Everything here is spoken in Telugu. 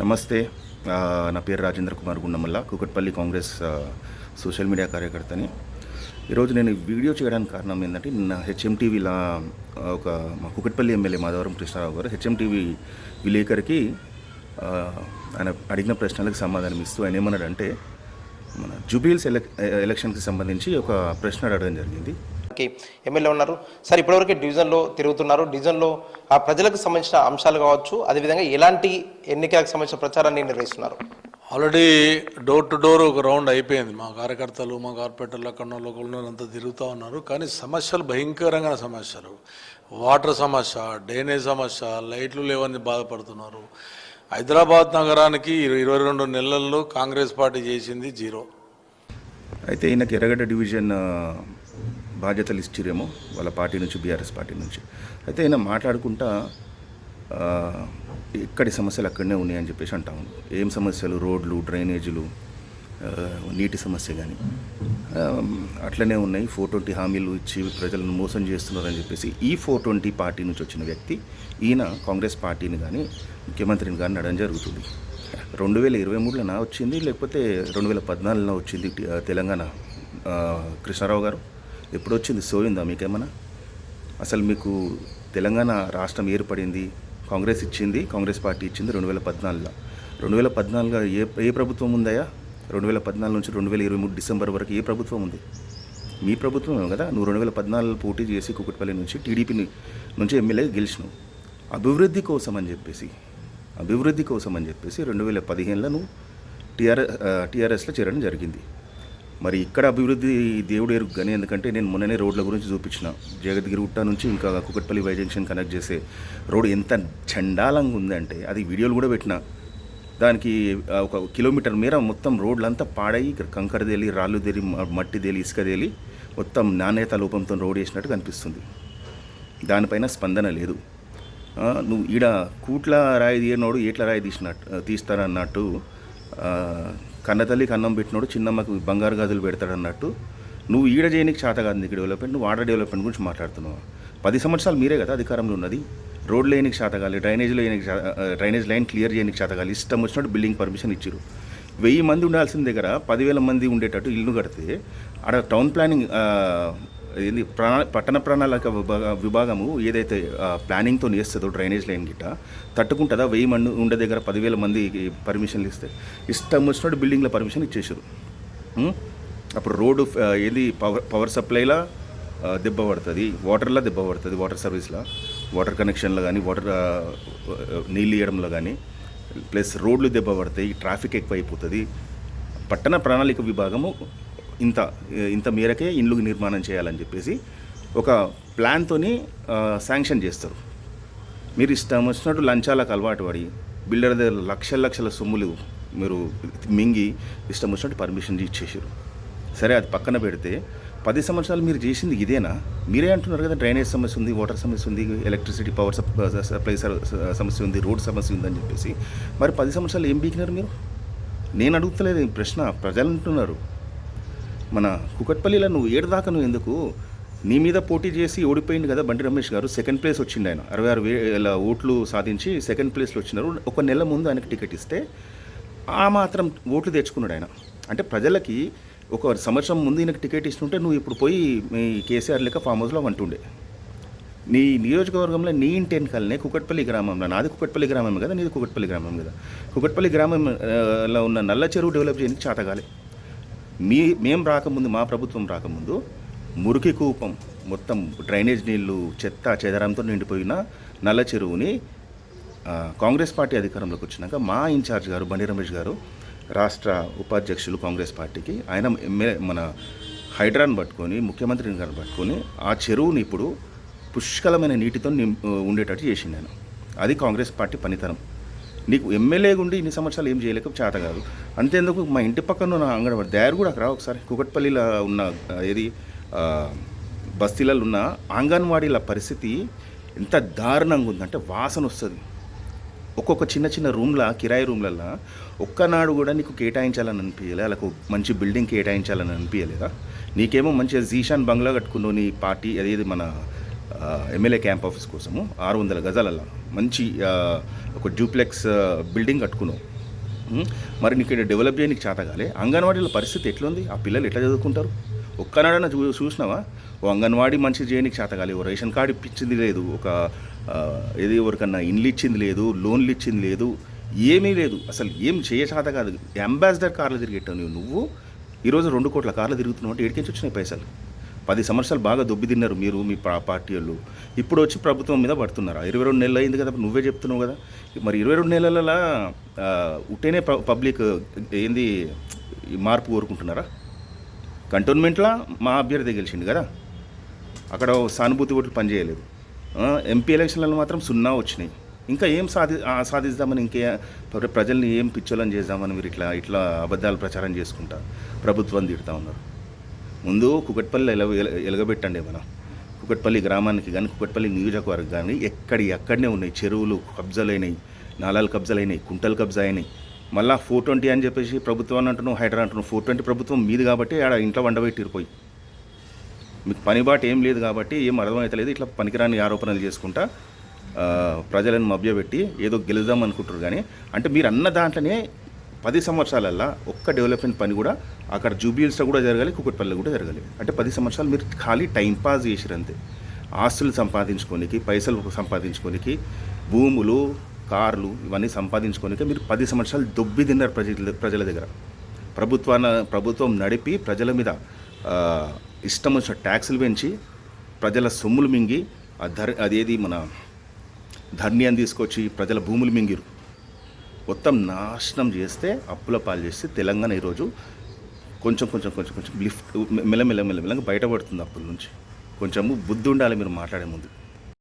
నమస్తే. నా పేరు Rajendra Kumar Gundamalla Kukatpally Congress social media కార్యకర్తని. ఈరోజు నేను వీడియో చేయడానికి కారణం ఏంటంటే నిన్న హెచ్ఎంటీవీలా ఒక మా కుకట్పల్లి ఎమ్మెల్యే మాధవరం కృష్ణారావు గారు హెచ్ఎం టీవీ విలేకరికి ఆయన అడిగిన ప్రశ్నలకు సమాధానం ఇస్తూ ఆయన ఏమన్నాడంటే మన జూబిల్స్ ఎలక్ ఎలక్షన్కి సంబంధించి ఒక ప్రశ్న అడగడం జరిగింది. ఎమ్మెల్యే ఉన్నారు. సార్ ఇప్పటివరకు డివిజన్లో తిరుగుతున్నారు. డివిజన్లో ఆ ప్రజలకు సంబంధించిన అంశాలు కావచ్చు అదేవిధంగా ఎలాంటి ఎన్నికలకు సంబంధించిన ప్రచారాన్ని నిర్వహిస్తున్నారు? ఆల్రెడీ డోర్ టు డోర్ ఒక రౌండ్ అయిపోయింది. మా కార్యకర్తలు మా కార్పొరేటర్లు అక్కడ వాళ్ళు అంతా తిరుగుతూ ఉన్నారు. కానీ సమస్యలు భయంకరంగా సమస్యలు. వాటర్ సమస్య డ్రైనేజ్ సమస్య లైట్లు లేవని బాధపడుతున్నారు. హైదరాబాద్ నగరానికి ఇరవై ఇరవై రెండు నెలల్లో కాంగ్రెస్ పార్టీ చేసింది జీరో. అయితే ఈయనకి ఎర్రగడ్డ డివిజన్ బాధ్యతలు ఇచ్చిరేమో వాళ్ళ పార్టీ నుంచి బీఆర్ఎస్ పార్టీ నుంచి. అయితే ఆయన మాట్లాడుకుంటా ఇక్కడి సమస్యలు అక్కడనే ఉన్నాయని చెప్పేసి అంటా ఏం సమస్యలు? రోడ్లు డ్రైనేజీలు నీటి సమస్య కానీ అట్లనే ఉన్నాయి. ఫోర్ ట్వంటీ హామీలు ఇచ్చి ప్రజలను మోసం చేస్తున్నారని చెప్పేసి ఈ ఫోర్ ట్వంటీ పార్టీ నుంచి వచ్చిన వ్యక్తి ఈయన కాంగ్రెస్ పార్టీని కానీ ముఖ్యమంత్రిని కానీ నడడం జరుగుతుంది. రెండు వేల ఇరవై మూడులోనా వచ్చింది? లేకపోతే రెండు వేల పద్నాలుగులో వచ్చింది తెలంగాణ? కృష్ణారావు గారు? ఎప్పుడు వచ్చింది సోయిందా మీకేమన్నా? అసలు మీకు తెలంగాణ రాష్ట్రం ఏర్పడింది కాంగ్రెస్ ఇచ్చింది కాంగ్రెస్ పార్టీ ఇచ్చింది రెండు వేల పద్నాలుగులో. రెండు వేల పద్నాలుగులో ఏ ఏ ప్రభుత్వం ఉందయా రెండు వేల పద్నాలుగు నుంచి రెండు వేల ఇరవై మూడు డిసెంబర్ వరకు ఏ ప్రభుత్వం ఉంది? మీ ప్రభుత్వమే కదా? నువ్వు రెండు వేల పద్నాలుగులో పోటీ చేసి కుకుట్పల్లి నుంచి టీడీపీ నుంచి ఎమ్మెల్యే గెలిచినావు. అభివృద్ధి కోసం అని చెప్పేసి అభివృద్ధి కోసం అని చెప్పేసి రెండు వేల పదిహేనులో నువ్వు టీఆర్ఎస్ టీఆర్ఎస్లో చేరడం జరిగింది. మరి ఇక్కడ అభివృద్ధి దేవుడు ఎరుగు కానీ ఎందుకంటే నేను మొన్ననే రోడ్ల గురించి చూపించిన. జగద్గిరి గుట్ట నుంచి ఇంకా కుకట్పల్లి వై జంక్షన్ కనెక్ట్ చేసే రోడ్ ఎంత చండాలంగా ఉందంటే అది వీడియోలు కూడా పెట్టిన. దానికి ఒక కిలోమీటర్ మేర మొత్తం రోడ్లంతా పాడయి కంకర తేలి రాళ్ళు తేలి మట్టి తేలి ఇసుక తేలి మొత్తం నాణ్యత లోపంతో రోడ్ వేసినట్టు కనిపిస్తుంది దానిపైన స్పందన లేదు. నువ్వు ఈడ కూట్ల రాయి తీయనోడు ఏట్ల రాయి తీసినట్టు తీస్తారన్నట్టు కన్నతల్లి కన్నం పెట్టినోడు చిన్నమ్మకు బంగారు గదులు పెడతాడన్నట్టు. నువ్వు ఈడ చేయనికి చేత కాదు నీకు డెవలప్మెంట్ నువ్వు ఆడ డెవలప్మెంట్ గురించి మాట్లాడుతున్నావు. పది సంవత్సరాలు మీరే కదా అధికారంలో ఉన్నది. రోడ్లు వేయనికి శాతగాలి డ్రైనేజ్లో వేయనికి డ్రైనేజ్ లైన్ క్లియర్ చేయనికి శాతగాలి ఇష్టం వచ్చినట్టు బిల్డింగ్ పర్మిషన్ ఇచ్చారు వెయ్యి మంది ఉండాల్సిన దగ్గర పదివేల మంది ఉండేటట్టు ఇల్లు కడితే ఆడ టౌన్ ప్లానింగ్ ఇది ప్రణా పట్టణ ప్రణాళిక విభాగ- విభాగము ఏదైతే ప్లానింగ్తో చేస్తుందో డ్రైనేజ్ లైన్ గిట్ట తట్టుకుంటుందా? వెయ్యి మంది ఉండే దగ్గర పదివేల మందికి పర్మిషన్లు ఇస్తే. ఇష్టం వచ్చినట్టు బిల్డింగ్ల పర్మిషన్ ఇచ్చేసారు. అప్పుడు రోడ్డు ఏది పవర్ పవర్ సప్లైలా దెబ్బ పడుతుంది. వాటర్లో దెబ్బ పడుతుంది వాటర్ సర్వీస్లో. వాటర్ కనెక్షన్లో కానీ వాటర్ నీళ్ళు ఇవ్వడంలో కానీ ప్లస్ రోడ్లు దెబ్బ పడతాయి ట్రాఫిక్ ఎక్కువ అయిపోతుంది పట్టణ ప్రణాళిక విభాగము ఇంత ఇంత మేరకే ఇండ్లు నిర్మాణం చేయాలని చెప్పేసి ఒక ప్లాన్తోని శాంక్షన్ చేస్తారు. మీరు ఇష్టం వచ్చినట్టు లంచాలకు అలవాటు పడి బిల్డర్ దగ్గర లక్షల లక్షల సొమ్ములు మీరు మింగి ఇష్టం వచ్చినట్టు పర్మిషన్ ఇచ్చేసారు సరే అది పక్కన పెడితే పది సంవత్సరాలు మీరు చేసింది ఇదేనా? మీరే అంటున్నారు కదా డ్రైనేజ్ సమస్య ఉంది వాటర్ సమస్య ఉంది ఎలక్ట్రిసిటీ పవర్ సప్లై సమస్య ఉంది రోడ్ సమస్య ఉందని చెప్పేసి మరి పది సంవత్సరాలు ఏం బీకినారు మీరు? నేను అడుగుతలేదు ప్రశ్న ప్రజలు అంటున్నారు. మన కుకట్పల్లిలో నువ్వు ఏడుదాకా నువ్వు ఎందుకు? నీ మీద పోటీ చేసి ఓడిపోయింది కదా బండి రమేష్ గారు. సెకండ్ ప్లేస్ వచ్చింది ఆయన. అరవై ఆరు వేల ఓట్లు సాధించి సెకండ్ ప్లేస్లో వచ్చినారు. ఒక నెల ముందు ఆయనకి టికెట్ ఇస్తే ఆ మాత్రం ఓట్లు తెచ్చుకున్నాడు ఆయన. అంటే ప్రజలకి ఒక సంవత్సరం ముందు ఈయనకి టికెట్ ఇస్తుంటే నువ్వు ఇప్పుడు పోయి మీ కేసీఆర్ లెక్క ఫామ్ హౌస్లో అంటుండే. నీ నియోజకవర్గంలో నీ ఇంటి వెనకాలనే కుకట్పల్లి గ్రామంలో. నాది కుకట్పల్లి గ్రామం కదా నీది కుకట్పల్లి గ్రామం కదా. కుకట్పల్లి గ్రామం ఉన్న నల్ల చెరువు డెవలప్ చేయడానికి చాతగాలి. మీ మేము రాకముందు మా ప్రభుత్వం రాకముందు మురికి కూపం మొత్తం డ్రైనేజ్ నీళ్ళు చెత్త చెదరంతో నిండిపోయిన నల్ల చెరువుని కాంగ్రెస్ పార్టీ అధికారంలోకి వచ్చినాక మా ఇన్ఛార్జ్ గారు బండి రమేష్ గారు రాష్ట్ర ఉపాధ్యక్షులు కాంగ్రెస్ పార్టీకి ఆయన ఎమ్మెల్యే మన హైడ్రాన్ పట్టుకొని ముఖ్యమంత్రిని గారిని పట్టుకొని ఆ చెరువుని ఇప్పుడు పుష్కలమైన నీటితో నిం ఉండేటట్టు చేసిండు నేను అది కాంగ్రెస్ పార్టీ పనితనం. నీకు ఎమ్మెల్యే ఉండి ఇన్ని సంవత్సరాలు ఏం చేయలేక చేత కాదు. అంతేందుకు మా ఇంటి పక్కన ఉన్న అంగన్వాడి దారి కూడా అక్కడ ఒకసారి. కుకట్పల్లిలో ఉన్న ఏది బస్తీలలో ఉన్న అంగన్వాడీల పరిస్థితి ఎంత దారుణంగా ఉందంటే వాసన వస్తుంది. ఒక్కొక్క చిన్న చిన్న రూమ్ల కిరాయి రూమ్లల్లో ఒక్కనాడు కూడా నీకు కేటాయించాలని అనిపించలే వాళ్ళకు మంచి బిల్డింగ్ కేటాయించాలని అనిపించలేదా నీకేమో మంచిగా జీషాన్ బంగ్లా కట్టుకున్నావు నీ పార్టీ అదేది మన ఎమ్మెల్యే క్యాంప్ ఆఫీస్ కోసము ఆరు వందల గజాలల్లో మంచి ఒక డ్యూప్లెక్స్ బిల్డింగ్ కట్టుకున్నావు మరి నీకు ఇక్కడ డెవలప్ చేయడానికి చేత అంగన్వాడీలో అంగన్వాడీల పరిస్థితి ఎట్లుంది? ఆ పిల్లలు ఎట్లా చదువుకుంటారు? ఒక్కనాడన్నా చూ చూసినావా? ఓ అంగన్వాడీ మంచి చేయడానికి చేతగాలి ఓ రేషన్ కార్డు ఇప్పించింది లేదు. ఒక ఏది ఎవరికన్నా ఇండ్లు ఇచ్చింది లేదు లోన్లు ఇచ్చింది లేదు ఏమీ లేదు. అసలు ఏం చేయచేత కాదు. అంబాసిడర్ కార్లు తిరిగేటావు నువ్వు. నువ్వు ఈరోజు రెండు కోట్ల కార్లు తిరుగుతున్నావు అంటే ఎడికించి వచ్చినాయి పైసలు? పది సంవత్సరాలు బాగా దొబ్బి తిన్నారు మీరు మీ పార్టీ వాళ్ళు. ఇప్పుడు వచ్చి ప్రభుత్వం మీద పడుతున్నారు? ఇరవై రెండు నెలలు అయింది కదా నువ్వే చెప్తున్నావు కదా. మరి ఇరవై రెండు నెలల ఉట్టేనే పబ్లిక్ ఏంది మార్పు కోరుకుంటున్నారా? కంటోన్మెంట్లో మా అభ్యర్థి గెలిచింది కదా. అక్కడ సానుభూతి ఓట్లు పనిచేయలేదు. ఎంపీ ఎలక్షన్లలో మాత్రం సున్నా వచ్చినాయి. ఇంకా ఏం సాధి సాధిస్తామని ఇంకే ప్రజల్ని ఏం పిచ్చోలని చేద్దామని మీరు ఇట్లా ఇట్లా అబద్ధాలు ప్రచారం చేసుకుంటా ప్రభుత్వం తిడతా ఉన్నారు. ముందు కుకట్పల్లి ఎల ఎలగబెట్టండి మనం. కుకట్పల్లి గ్రామానికి కానీ కుకట్పల్లి నియోజకవర్గం కానీ ఎక్కడి అక్కడనే ఉన్నాయి. చెరువులు కబ్జాలైనాయి నాలాలు కబ్జాలైనాయి కుంటలు కబ్జా అయినాయి మళ్ళీ ఫోర్ ట్వంటీ అని చెప్పేసి ప్రభుత్వం అంటున్నావు హైడ్రా అంటున్నావు. ఫోర్ ట్వంటీ ప్రభుత్వం మీది కాబట్టి ఆడ ఇంట్లో వండబెట్టిరిపోయి మీకు పనిబాటు ఏం లేదు కాబట్టి ఏం అర్థమవుతలేదు ఇట్లా పనికిరాని ఆరోపణలు చేసుకుంటా ప్రజలను మభ్యపెట్టి ఏదో గెలుద్దాం అనుకుంటారు కానీ అంటే మీరు అన్న దాంట్లోనే పది సంవత్సరాలల్లో ఒక్క డెవలప్మెంట్ పని కూడా అక్కడ జూబిల్స్లో కూడా జరగాలి కుక్కట్పల్లిలో కూడా జరగాలి. అంటే పది సంవత్సరాలు మీరు ఖాళీ టైం పాస్ ఆస్తులు సంపాదించుకోనికి పైసలు సంపాదించుకోనికి భూములు కార్లు ఇవన్నీ సంపాదించుకోనికి మీరు పది సంవత్సరాలు దొబ్బి తిన్నారు ప్రజల ప్రజల దగ్గర. ప్రభుత్వాన ప్రభుత్వం నడిపి ప్రజల మీద ఇష్టం వచ్చిన ట్యాక్సులు పెంచి ప్రజల సొమ్ములు మింగి ఆ ధర్ అదేది మన ధర్నియాన్ని తీసుకొచ్చి ప్రజల భూములు మింగిరు. మొత్తం నాశనం చేస్తే అప్పుల పాలు చేస్తే తెలంగాణ ఈరోజు కొంచెం కొంచెం కొంచెం కొంచెం లిఫ్ట్ మెల్లమెల్ల మెల్లమెల్లగా బయటపడుతుంది అప్పుల నుంచి. కొంచెము బుద్ధి ఉండాలి మీరు మాట్లాడే ముందు.